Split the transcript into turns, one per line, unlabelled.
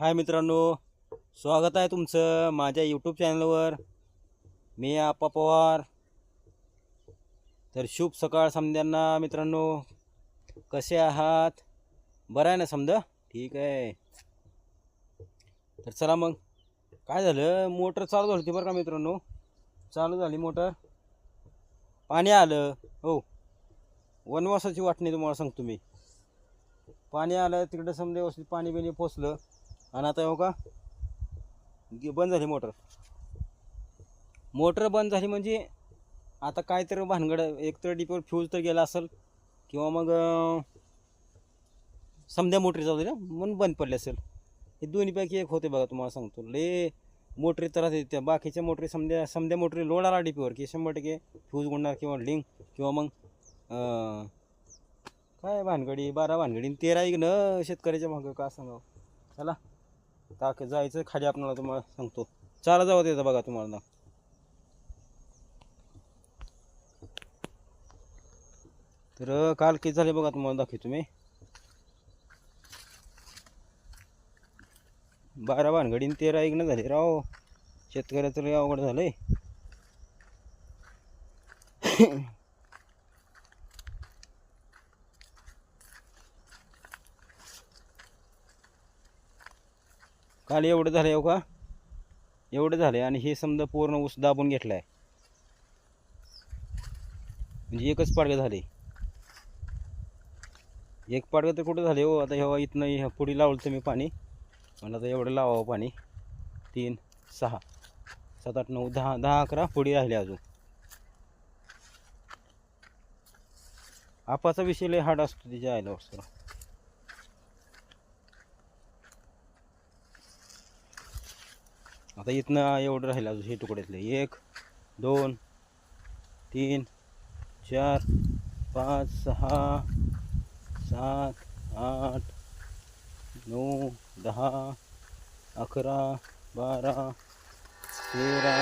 हाय मित्रांनो स्वागत आहे तुमचं माझ्या यूट्यूब चॅनलवर मी आप्पा पवार. तर शुभ सकाळ समध्यांना मित्रांनो. कसे आहात? बरं आहे ना समजा ठीक आहे. तर चला मग. काय झालं? मोटर चालू झाली होती बरं का मित्रांनो. चालू झाली मोटर. पाणी आलं. हो. वनवासाची वाटणी तुम्हाला सांगतो मी. पाणी आलं तिकडं समजा व्यवस्थित पाणी बिणी पोचलं. आणि आता हो का? गे- बंद झाली मोटर. मोटर बंद झाली म्हणजे आता काय तर भानगड एक तर फ्यूज तर गेला असेल किंवा मग समध्या मोटरी चालू ना म्हणून बंद पडली असेल. हे दोन्हीपैकी एक होते बघा तुम्हाला सांगतो. ले मोटरी त्रास देते त्या बाकीच्या मोटरी समध्या समध्या मोटरी लोड आला डिपीवर की शंभर टक्के फ्यूज गुंडणार किंवा लिंक किंवा मग काय भानगडी? बारा भानगडी आणि तेरा एक न शेतकऱ्याच्या मागं का सांगावं? चला. टाक जायचं खाली आपल्याला तुम्हाला सांगतो. चाला जावं त्याचं बघा तुम्हाला. तर काल किती झाले बघा तुम्हाला दाखवतो मी. बारा भानगडीन तेरा एक न झाले राव. शेतकऱ्याचं लय अवघड झालंय. काल एवढं झालं आहे हो का? एवढं झाले आणि हे समजा पूर्ण ऊस दाबून घेतला आहे म्हणजे एकच पाडगं झाले एक पाडगं तर कुठं झाले हो? आता ह्या इथनं ह्या पुढे लावलं तुम्ही पाणी. मला आता एवढं लावावं पाणी. तीन सहा सात आठ नऊ दहा दहा अकरा पुढे राहिले अजून. आपाचा विषय लय हार्ड असतो तिच्या आयला आता इथनं एवढं राहिलं अजून हे तुकड्यातले. एक दोन तीन चार पाच सहा सात आठ नऊ दहा अकरा बारा तेरा